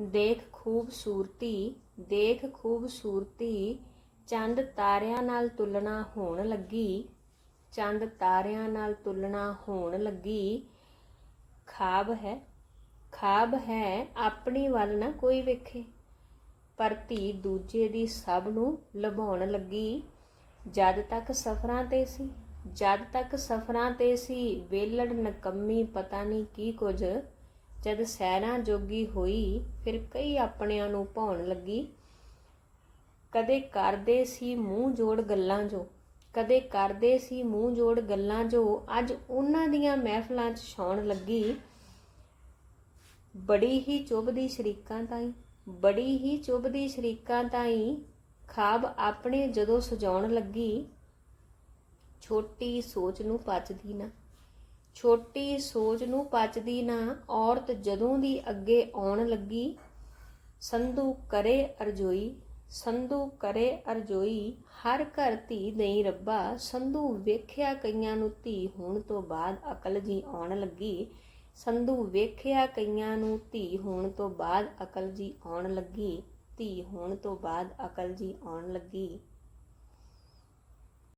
ਦੇਖ ਖੂਬਸੂਰਤੀ ਦੇਖ ਖੂਬਸੂਰਤੀ, ਚੰਦ ਤਾਰਿਆਂ ਨਾਲ ਤੁਲਨਾ ਹੋਣ ਲੱਗੀ, ਚੰਦ ਤਾਰਿਆਂ ਨਾਲ ਤੁਲਨਾ ਹੋਣ ਲੱਗੀ। ਖਾਬ ਹੈ ਖਾਬ ਹੈ, ਆਪਣੀ ਵੱਲ ਨਾ ਕੋਈ ਵੇਖੇ। ਪਰ ਧੀ ਦੂਜੇ ਦੀ ਸਭ ਨੂੰ ਲਭਾਉਣ ਲੱਗੀ। ਜਦ ਤੱਕ ਸਫਰਾਂ ਤੇ ਸੀ, ਜਦ ਤੱਕ ਸਫਰਾਂ ਤੇ ਸੀ, ਵੇਲੜ ਨਕੰਮੀ ਪਤਾ ਨਹੀਂ ਕੀ ਕੁਝ ਜਦ ਸੈਰਾਂ ਜੋਗੀ ਹੋਈ, ਫਿਰ ਕਈ ਆਪਣਿਆਂ ਨੂੰ ਭਾਉਣ ਲੱਗੀ। ਕਦੇ ਕਰਦੇ ਸੀ ਮੂੰਹ ਜੋੜ ਗੱਲਾਂ ਜੋ, ਕਦੇ ਕਰਦੇ ਸੀ ਮੂੰਹ ਜੋੜ ਗੱਲਾਂ ਜੋ, ਅੱਜ ਉਹਨਾਂ ਦੀਆਂ ਮਹਿਫਲਾਂ 'ਚ ਛਾਉਣ ਲੱਗੀ। ਬੜੀ ਹੀ ਚੁੱਭਦੀ ਸ਼ਰੀਕਾਂ ਤਾਈ, ਬੜੀ ਹੀ ਚੁੱਭਦੀ ਸ਼ਰੀਕਾਂ ਤਾਈ, ਖਾਬ ਆਪਣੇ ਜਦੋਂ ਸਜਾਉਣ ਲੱਗੀ। ਛੋਟੀ ਸੋਚ ਨੂੰ ਪਚਦੀ ਨਾ। ਛੋਟੀ ਸੋਚ ਨੂੰ ਪਚਦੀ ਨਾ, ਔਰਤ ਜਦੋਂ ਦੀ ਅੱਗੇ ਆਉਣ ਲੱਗੀ, ਸੰਧੂ ਕਰੇ ਅਰਜੋਈ, ਸੰਧੂ ਕਰੇ ਅਰਜੋਈ, ਹਰ ਘਰ ਧੀ ਨਹੀਂ ਰੱਬਾ, ਸੰਧੂ ਵੇਖਿਆ ਕਈਆਂ ਨੂੰ ਧੀ ਹੋਣ ਤੋਂ ਬਾਅਦ ਅਕਲ ਜੀ ਆਉਣ ਲੱਗੀ, ਸੰਧੂ ਵੇਖਿਆ ਕਈਆਂ ਨੂੰ ਧੀ ਹੋਣ ਤੋਂ ਬਾਅਦ ਅਕਲ ਜੀ ਆਉਣ ਲੱਗੀ, ਧੀ ਹੋਣ ਤੋਂ ਬਾਅਦ ਅਕਲ ਜੀ ਆਉਣ ਲੱਗੀ।